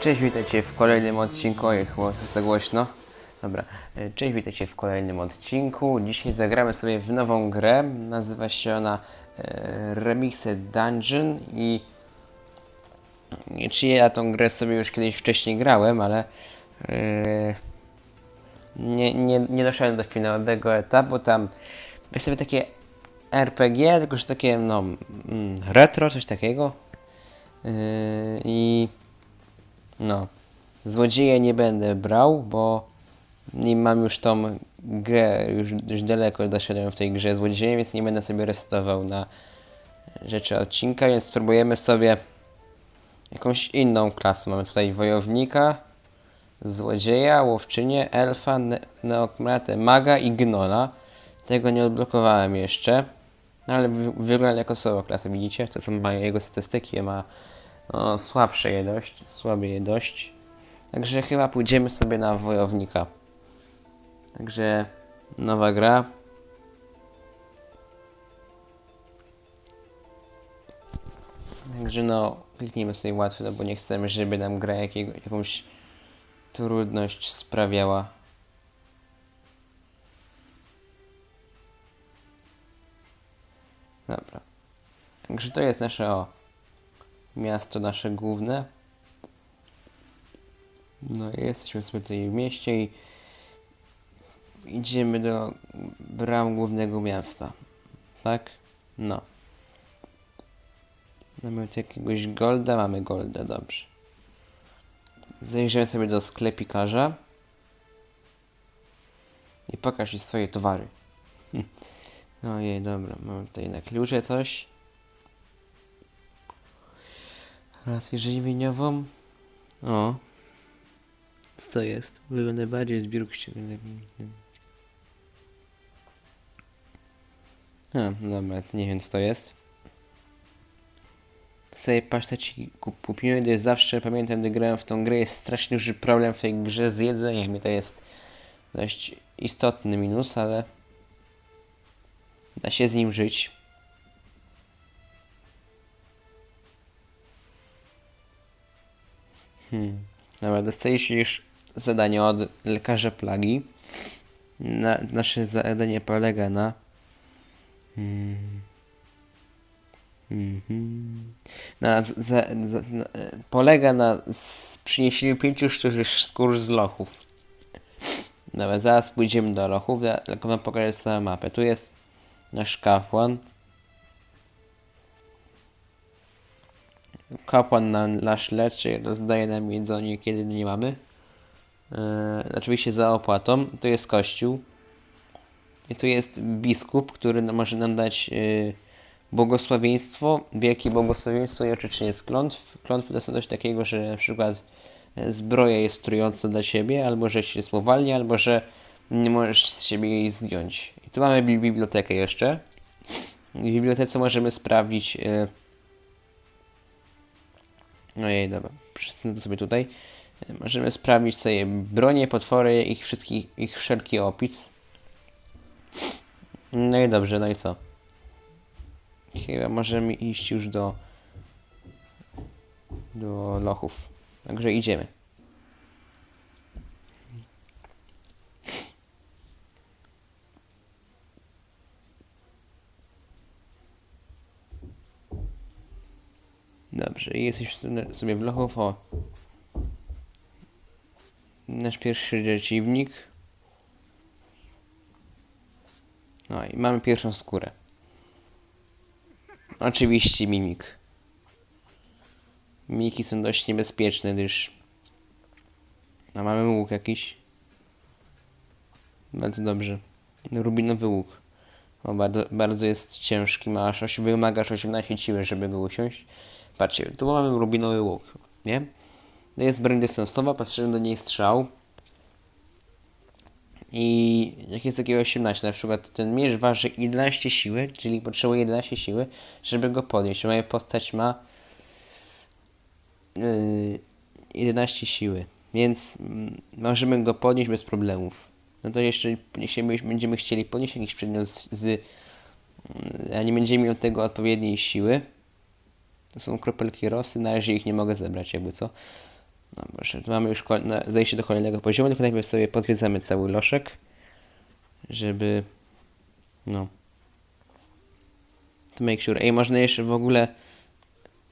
Cześć, witajcie w kolejnym odcinku. Oj, chyba to głośno. Dobra, e, cześć, witajcie w kolejnym odcinku. Dzisiaj zagramy sobie w nową grę. Nazywa się ona e, Remixed Dungeon i nie czy ja tą grę sobie już kiedyś wcześniej grałem, ale e, nie, nie, nie doszedłem do finałowego etapu. Tam jest sobie takie RPG, tylko że takie no mm, retro, coś takiego. Yy, I no, złodzieja nie będę brał, bo nie mam już tą grę, już dość daleko doszedłem w tej grze złodziejem, więc nie będę sobie resetował na rzeczy odcinka, więc spróbujemy sobie jakąś inną klasę. Mamy tutaj wojownika, złodzieja, łowczynię, elfa, ne maga i gnola. Tego nie odblokowałem jeszcze, ale wy- wybrałem jako solo klasę, widzicie? To są mają jego statystyki, ma no, słabsze je dość, słabe je dość. Także chyba pójdziemy sobie na wojownika. Także nowa gra. Także no, kliknijmy sobie łatwo, no bo nie chcemy, żeby nam gra jakiego, jakąś trudność sprawiała. Dobra. Także to jest nasze o miasto nasze główne. No i jesteśmy sobie tutaj w mieście i idziemy do bram głównego miasta. Tak? No. Mamy tu jakiegoś golda, mamy golda, dobrze. Zajrzymy sobie do sklepikarza. I pokaż mi swoje towary. Ojej, dobra, mamy tutaj na klucze coś. Raskę żywieniową. O. Co to jest? Wygląda bardziej zbiórk ściągnięty. A, dobra, nie wiem co to jest. Sobie paszteci kup- kupiłem, gdyż zawsze pamiętam, gdy grałem w tą grę, jest strasznie duży problem w tej grze z jedzeniem i to jest dość istotny minus, ale da się z nim żyć. Hmm. Dobra, dostajesz już zadanie od lekarza plagi. Na, nasze zadanie polega na. Hmm. Na, za, za, na, polega na przyniesieniu pięciu szczurzych skór z lochów. Zaraz pójdziemy do lochów, tylko wam pokażę całą mapę. Tu jest nasz kapłan. Kapłan na, nasz leczy, rozdaje nam jedzenie, kiedy nie mamy. Yy, oczywiście za opłatą. Tu jest kościół. I tu jest biskup, który może nam dać yy, błogosławieństwo, wielkie błogosławieństwo i oczyszczenie z klątw. Klątwy to są coś takiego, że na przykład e, zbroja jest trująca dla siebie, albo że się spowalnia, albo że nie możesz z siebie jej zdjąć. I tu mamy bi- bibliotekę jeszcze. W bibliotece możemy sprawdzić yy, Ojej, dobra, przesunę to sobie tutaj. Możemy sprawdzić sobie bronie, potwory, ich wszystkich, ich wszelki opis. No i dobrze, no i co? Chyba możemy iść już do do lochów. Także idziemy. Dobrze, i jesteśmy sobie w lochów. Nasz pierwszy przeciwnik. No i mamy pierwszą skórę. Oczywiście mimik. Mimiki są dość niebezpieczne, gdyż... A mamy łuk jakiś. Bardzo dobrze. Rubinowy łuk. O, bardzo, bardzo jest ciężki, ma aż wymaga aż 18 siły, żeby go usiąść. Patrzcie, tu mamy rubinowy łuk, nie? To jest broń dystansowa, patrzymy do niej strzał. I jak jest takiego 18, na przykład ten miecz waży 11 siły, czyli potrzebuje 11 siły, żeby go podnieść. Moja postać ma yy, 11 siły, więc mm, możemy go podnieść bez problemów. No to jeszcze, jeśli my- będziemy chcieli podnieść jakiś przedmiot z, z yy, a nie będziemy do tego odpowiedniej siły, to są kropelki rosy, na razie ich nie mogę zebrać, jakby co. No proszę, mamy już zejście do kolejnego poziomu, tylko najpierw sobie podwiedzamy cały loszek, żeby... No. To make sure. Ej, można jeszcze w ogóle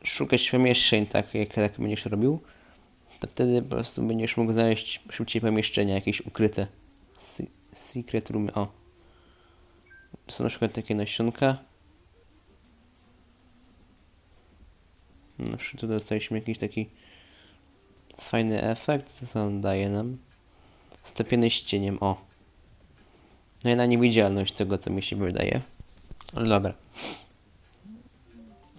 szukać pomieszczeń, tak jak tak będziesz robił. To wtedy po prostu będziesz mógł znaleźć szybciej pomieszczenia jakieś ukryte. Se- Secret roomy, o. Są na przykład takie nasionka. Na przykład tu dostaliśmy jakiś taki fajny efekt, co on daje nam? Stopiony z o. No i na niewidzialność tego, co mi się wydaje. Ale dobra.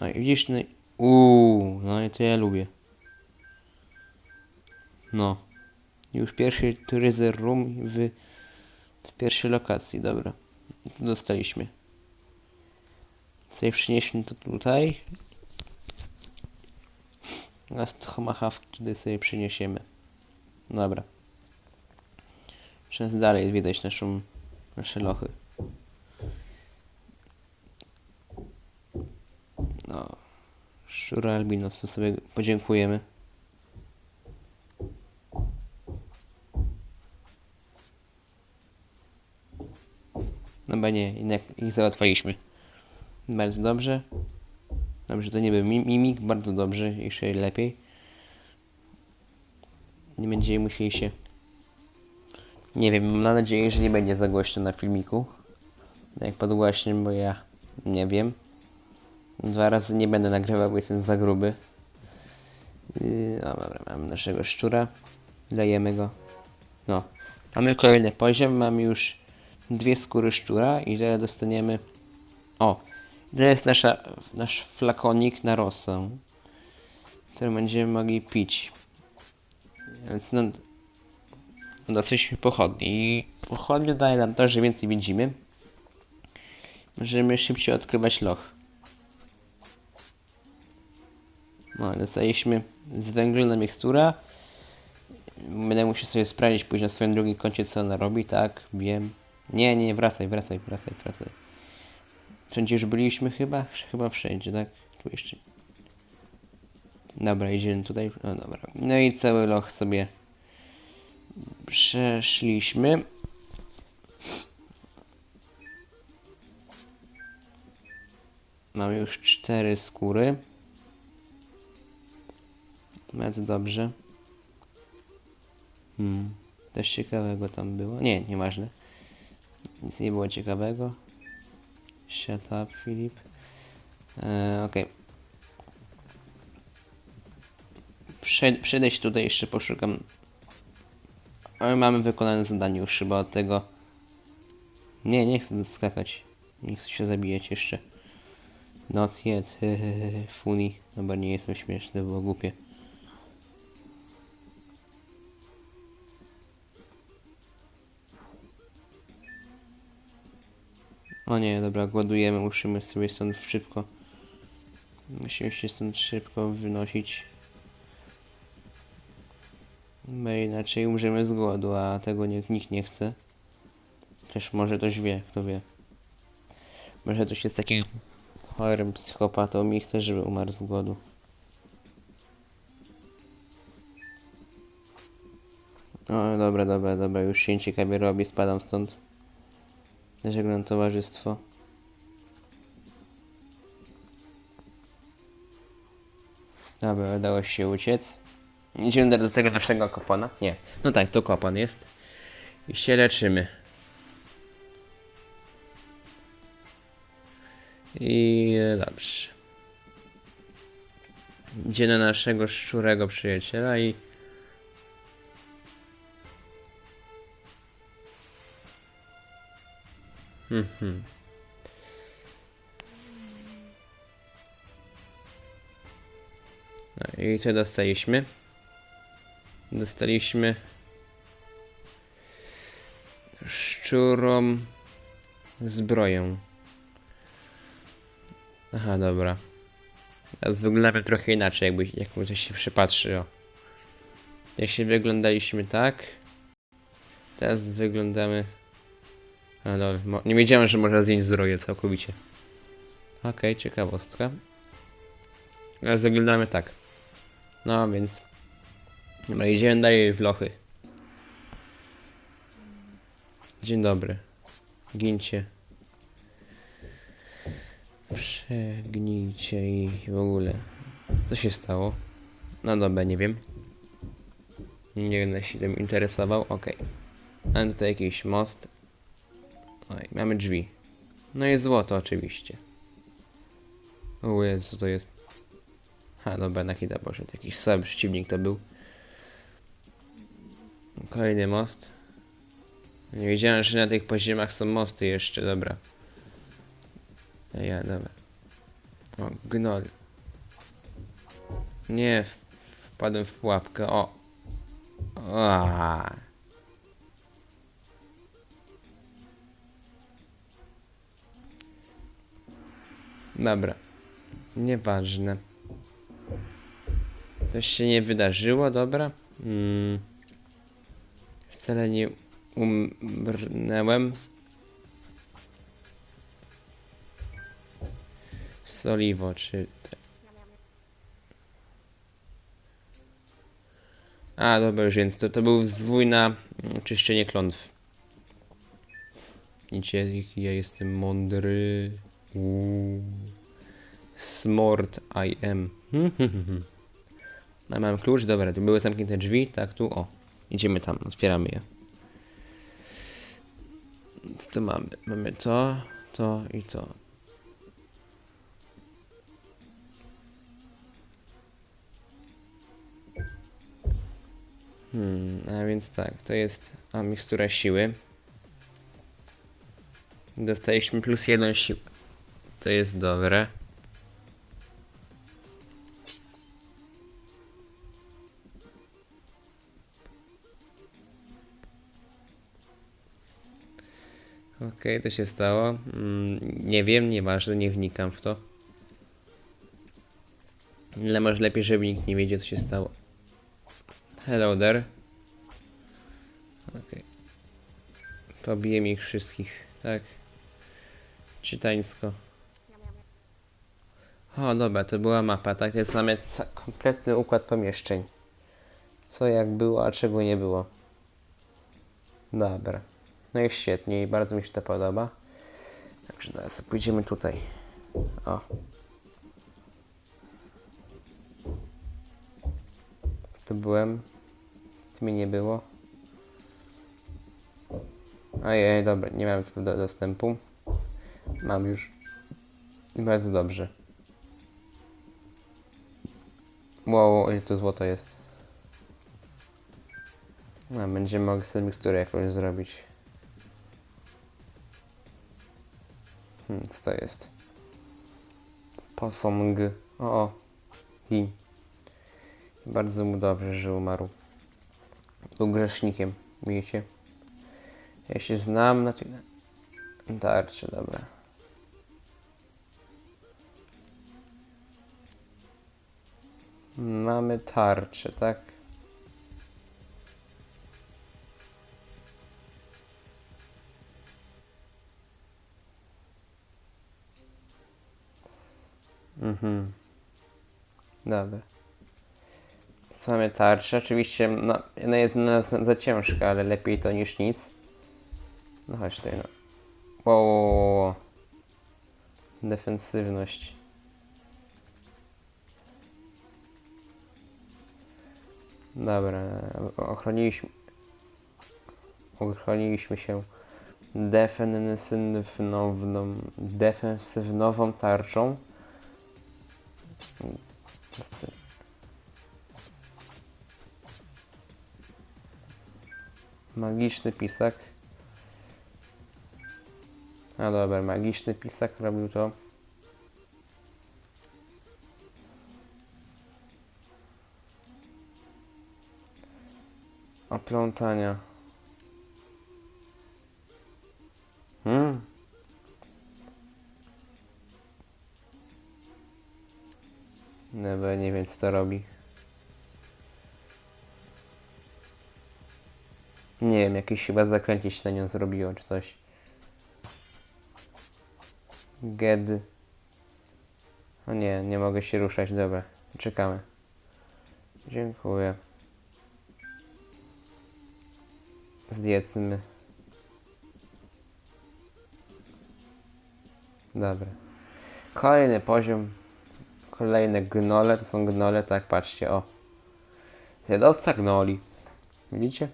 No i widzisz, no i... Uuu, no i to ja lubię. No. Już pierwszy tourism room w, w pierwszej lokacji, dobra. Dostaliśmy. Sobie przynieśmy to tutaj. Last Tomahawk tutaj sobie przyniesiemy. Dobra. Teraz dalej widać naszą, nasze lochy. No. Szczura albinos, to sobie podziękujemy. No bo nie, ich załatwiliśmy. Bardzo dobrze. Dobrze, to nie był mi- mimik, bardzo dobrze, jeszcze lepiej. Nie będziemy musieli się... Nie wiem, mam nadzieję, że nie będzie za głośno na filmiku. Jak podgłaśnie, bo ja nie wiem. Dwa razy nie będę nagrywał, bo jestem za gruby. Yy, o, dobra, mamy naszego szczura. Lejemy go. No. Mamy kolejny poziom, mamy już dwie skóry szczura i zaraz dostaniemy... O! To jest nasza, nasz flakonik na rosę, który będziemy mogli pić. Więc no, dosyć pochodni. I pochodnie daje nam to, że więcej widzimy. Możemy szybciej odkrywać loch. No, dostaliśmy z węglna mikstura. Będę musiał sobie sprawdzić później na swoim drugim koncie, co ona robi, tak, wiem. Nie, nie, wracaj, wracaj, wracaj, wracaj. Wszędzie już byliśmy chyba? Chyba wszędzie, tak? Tu jeszcze. Dobra, idziemy tutaj. No dobra. No i cały loch sobie przeszliśmy. Mamy już cztery skóry. Bardzo dobrze. Hmm. Coś ciekawego tam było. Nie, nieważne. Nic nie było ciekawego. Shut up, Filip. Eee, Okej. Prze Przejdę się tutaj jeszcze poszukam. Ale mamy wykonane zadanie już chyba od tego. Nie, nie chcę skakać. Nie chcę się zabijać jeszcze. Not yet. Funny. Dobra, nie jestem śmieszny, było głupie. O nie, dobra, głodujemy, musimy sobie stąd szybko. Musimy się stąd szybko wynosić. Bo inaczej umrzemy z głodu, a tego nie, nikt nie chce. Chociaż może ktoś wie, kto wie. Może ktoś jest takim chorym psychopatą i chce, żeby umarł z głodu. O, dobra, dobra, dobra, już się ciekawie robi, spadam stąd. Żegnam towarzystwo. Dobra, udało się uciec. Idziemy do tego naszego kopona. Nie. No tak, to kopan jest. I się leczymy. I dobrze. Idzie na naszego szczurego przyjaciela i... Mhm. No i co dostaliśmy? Dostaliśmy szczurą zbroję. Aha, dobra. Teraz wyglądamy trochę inaczej, jakby, jakby się przypatrzy. O. Jeśli wyglądaliśmy tak, teraz wyglądamy... Dobra, mo- nie wiedziałem, że można zdjąć zbroję całkowicie. Okej, ciekawostka. Teraz wyglądamy tak. No więc Dobra, idziemy dalej w lochy. Dzień dobry. Gincie. Przegnijcie i w ogóle. Co się stało? No dobra, nie wiem. Nie będę się tym interesował. Okej. Mamy tutaj jakiś most. Oj, mamy drzwi. No i złoto oczywiście. O Jezu, to jest... Ha, dobra, na hita poszedł. Jakiś słaby przeciwnik to był. Kolejny most. Nie wiedziałem, że na tych poziomach są mosty jeszcze, dobra. Ja, dobra. O, gnol. Nie, wpadłem w pułapkę, o. Aaaa. Dobra. Nieważne. Coś się nie wydarzyło, dobra? Mm. Wcale nie umrnęłem. Soliwo, czy... A, dobra, już więc to, to był zwój na mm, czyszczenie klątw. Jaki ja jestem mądry. Uuu. Smart I am. A mam klucz, dobra, tu były zamknięte drzwi, tak, tu, o. Idziemy tam, otwieramy je. Co tu mamy? Mamy to, to i to. Hmm, a więc tak, to jest a mikstura siły. Dostaliśmy plus jedną siłę. To jest dobre. Okej, to się stało. Mm, nie wiem, nieważne, nie wnikam w to. Ale może lepiej, żeby nikt nie wiedział, co się stało. Hello there. Okej. Pobiję ich wszystkich, tak? Czytańsko. O, dobra, to była mapa, tak? Jest mamy kompletny układ pomieszczeń. Co jak było, a czego nie było. Dobra. No i świetnie, i bardzo mi się to podoba. Także teraz pójdziemy tutaj. O. Tu byłem. Tu mnie nie było. Ojej, dobra, nie mam do, dostępu. Mam już. Bardzo dobrze. Wow, ile to złoto jest. No, będziemy mogli sobie miksturę jakąś zrobić. Hmm, co to jest? Posąg. O, o. I. Bardzo mu dobrze, że umarł. Był grzesznikiem, wiecie? Ja się znam na tym. Tarczy, dobra. Mamy tarczę, tak? Mhm. Dobra. Mamy tarczę? Oczywiście, no, no jest za ciężka, ale lepiej to niż nic. No chodź tutaj, no. Wow. Defensywność. Dobra, ochroniliśmy... Ochroniliśmy się defensywną, defensywną tarczą. Magiczny pisak. A dobra, magiczny pisak robił to. Oplątania. Hmm. Dobra, nie wiem co to robi. Nie wiem, jakieś chyba zakręcie się na nią zrobiło, czy coś. Ged. O nie, nie mogę się ruszać, dobra. Czekamy. Dziękuję. Zjedzmy. Dobra. Kolejny poziom. Kolejne gnole. To są gnole, tak, patrzcie, o. Zjadowca gnoli. Widzicie?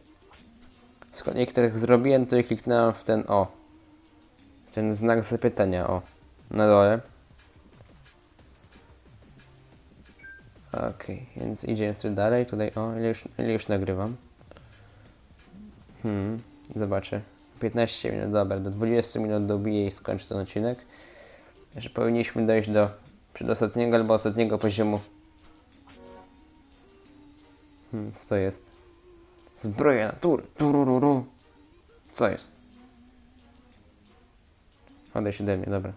Skoro niektórych zrobiłem, to i kliknąłem w ten o. Ten znak zapytania, o. Na dole. Okej, więc idziemy sobie dalej. Tutaj, o, ile już, ile już nagrywam? Hmm, zobaczę. 15 minut, dobra, do 20 minut dobiję i skończę ten odcinek. Że powinniśmy dojść do przedostatniego albo ostatniego poziomu. Hmm, co to jest? Zbroja natury. Turururu. Co jest? Odejdź ode mnie, dobra.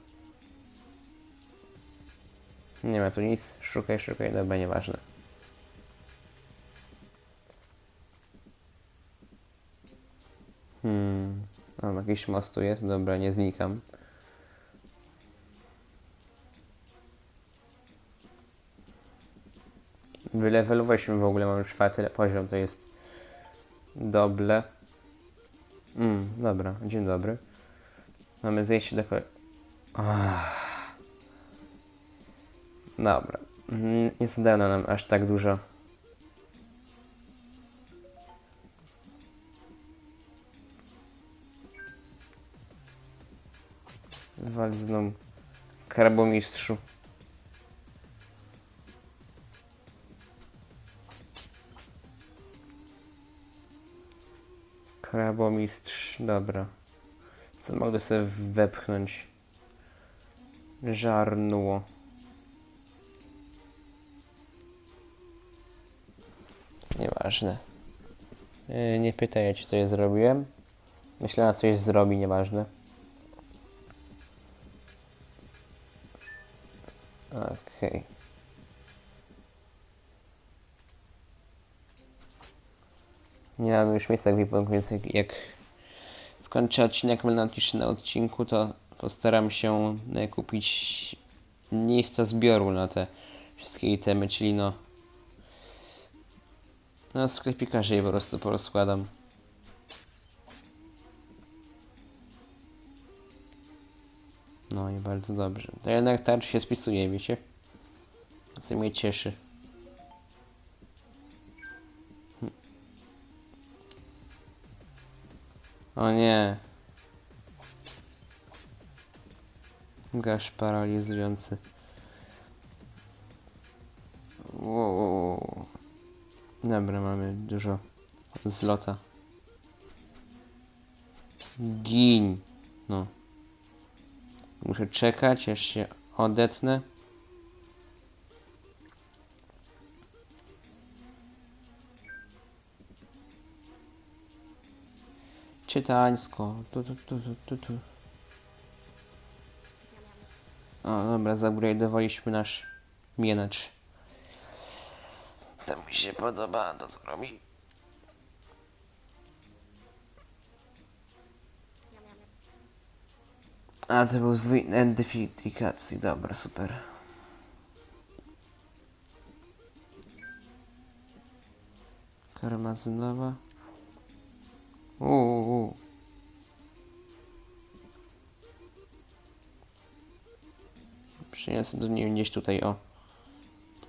Nie ma tu nic. Szukaj, szukaj, dobra, nieważne. Hmm. O, jakiś most tu jest, dobra, nie znikam. Wylewelowaliśmy w ogóle, mamy czwarty poziom, to jest doble. Mm, dobra, dzień dobry. Mamy zejście do kolei. Dobra. Mm, Nie zadano nam aż tak dużo. Wal z mną krabomistrzu. Krabomistrz, dobra. Co mogę sobie wepchnąć? Żarnuło. Nieważne. Yy, nie pytajcie, co ja zrobiłem. Myślę, na coś zrobi, nieważne. Okej. Nie mamy już miejsca w więc jak, skończę odcinek, będę napiszę na odcinku, to postaram się kupić miejsca zbioru na te wszystkie itemy, czyli no no sklepikarze je po prostu porozkładam. No i bardzo dobrze. To jednak tarcz się spisuje, wiecie? Co mnie cieszy. O nie. Gasz paralizujący. Wow, wow. Dobra, mamy dużo zlota. Gin. No. Muszę czekać, aż się odetnę. Czytańsko. Tu, tu, tu, tu, tu. O, dobra, zupgrade'owaliśmy nasz mienacz. To mi się podoba, to co robi. A, to był zwój identyfikacji, dobra, super. Karmazynowa. Uuu. Przyniosę do niej gdzieś tutaj, o.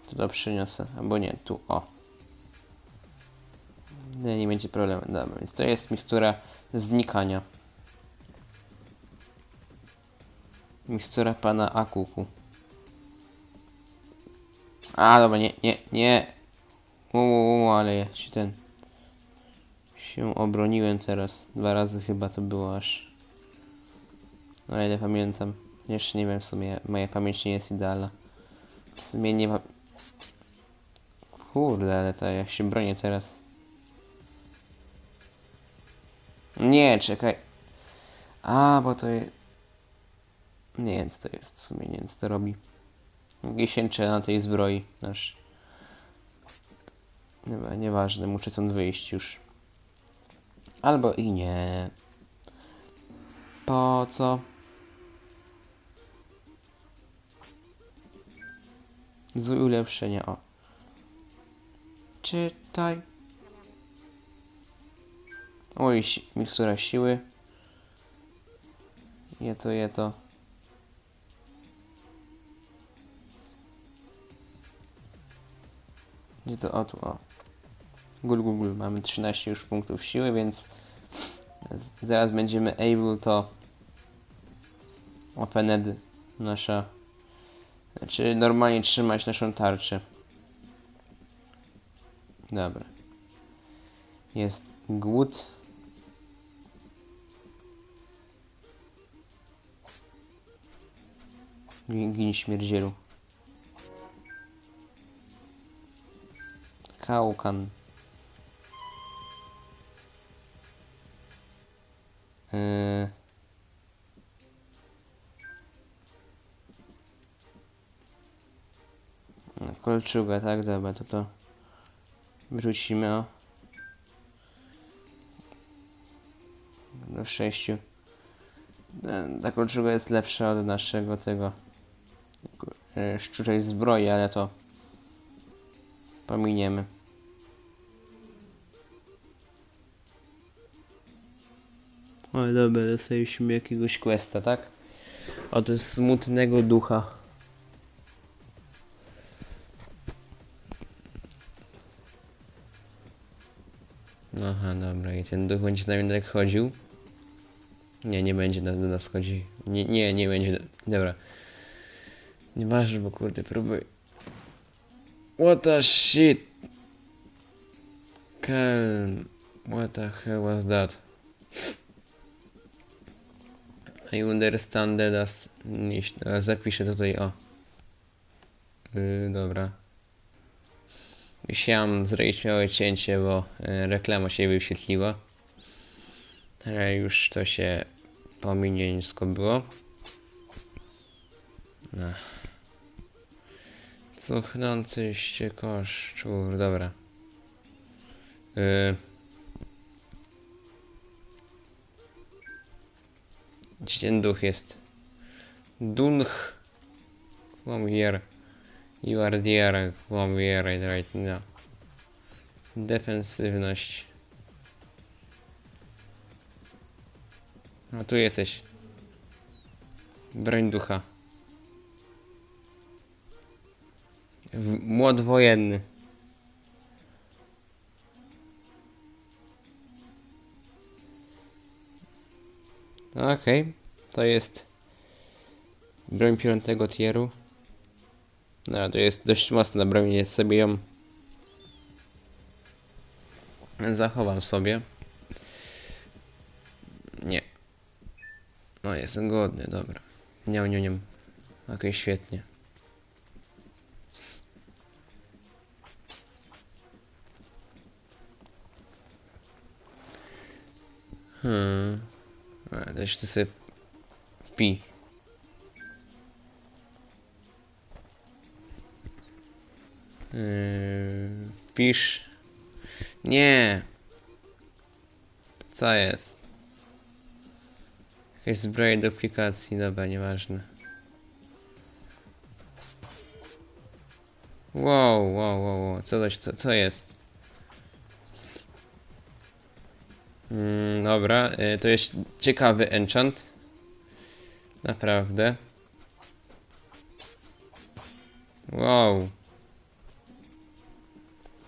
Tu to przyniosę, albo nie, tu, o. Nie, nie będzie problemu, dobra, więc to jest mikstura znikania. Mikstura pana Akuku. A, dobra, nie, nie, nie. Uuu, ale ja się ten... się obroniłem teraz. Dwa razy chyba to było aż. O ile pamiętam. Jeszcze nie wiem w sumie, moja pamięć nie jest idealna. W sumie nie ma... Kurde, ale to ja się bronię teraz. Nie, czekaj. A, bo to jest... Nie wiem co to jest w sumie, nie wiem co to robi. Giesięcze na tej zbroi nasz. Chyba nieważne, muszę stąd wyjść już. Albo i nie. Po co? Z ulepszenia, o. Czytaj. Oj, mikstura siły. Je to, je to. Gdzie to? O, tu, o. Gul, gul, gul. Mamy 13 już punktów siły, więc zaraz będziemy able to opened nasza znaczy normalnie trzymać naszą tarczę. Dobra. Jest głód. Gin śmierdzielu. Kaukan. No, Kolczuga, tak? Dobra, to to wrócimy o do sześciu. E, Ta kolczuga jest lepsza od naszego tego e, szczurzej zbroi, ale to pominiemy. O dobra, dostaliśmy jakiegoś questa, tak? Od smutnego ducha. Aha, dobra, i ten duch będzie z nami tak chodził? Nie, nie będzie na, do nas chodzi. Nie, nie, nie będzie. do- Dobra. Nieważne, bo kurde, próbuj. What the shit? Calm. What the hell was that? I understand that. Nie, a zapiszę tutaj, o. Yy, dobra. Musiałem zrobić małe cięcie, bo e, reklama się wyświetliła. Ale już to się pominie nisko było. No. Cuchnący się koszczur, dobra. Yy. Gdzie ten duch jest? Dunch. Come here. You are there. Come here right now. Defensywność. A tu jesteś. Broń ducha. W, wojenny. Okej, to jest broń piątego tieru. No, to jest dość mocna broń, jest sobie ją zachowam sobie. Nie. No, jestem głodny, dobra. Nie, nie, nie. Okej, świetnie. Hmm. A, też ty sobie pi. Yy, pisz. Nie. Co jest? Jakaś zbroja duplikacji, dobra, nieważne. Wow, wow, wow, wow. Co, to, co, co jest? Mm, dobra, y, to jest ciekawy enchant. Naprawdę. Wow.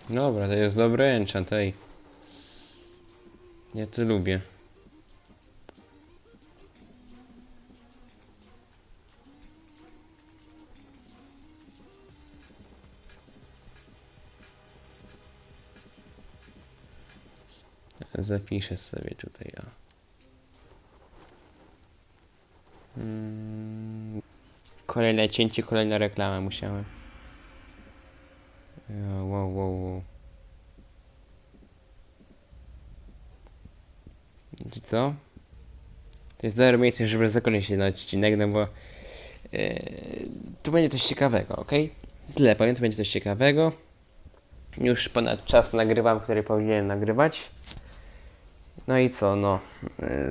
Dobra, to jest dobry enchant, ej. Ja to lubię. Zapiszę sobie tutaj. Mm, Kolejne cięcie, kolejna reklama musiałem. Wow, wow, wow. Czy co? To jest dobre miejsce, żeby zakończyć ten odcinek, no bo yy, tu będzie coś ciekawego, ok? Tyle powiem, to będzie coś ciekawego. Już ponad czas nagrywam, który powinienem nagrywać. No i co, no.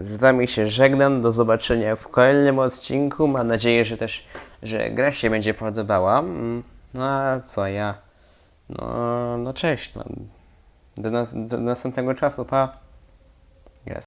Z wami się żegnam, do zobaczenia w kolejnym odcinku. Mam nadzieję, że też, że gra się będzie podobała. Mm, No a co, ja... No, no cześć, no. Do, nas, do następnego czasu, pa.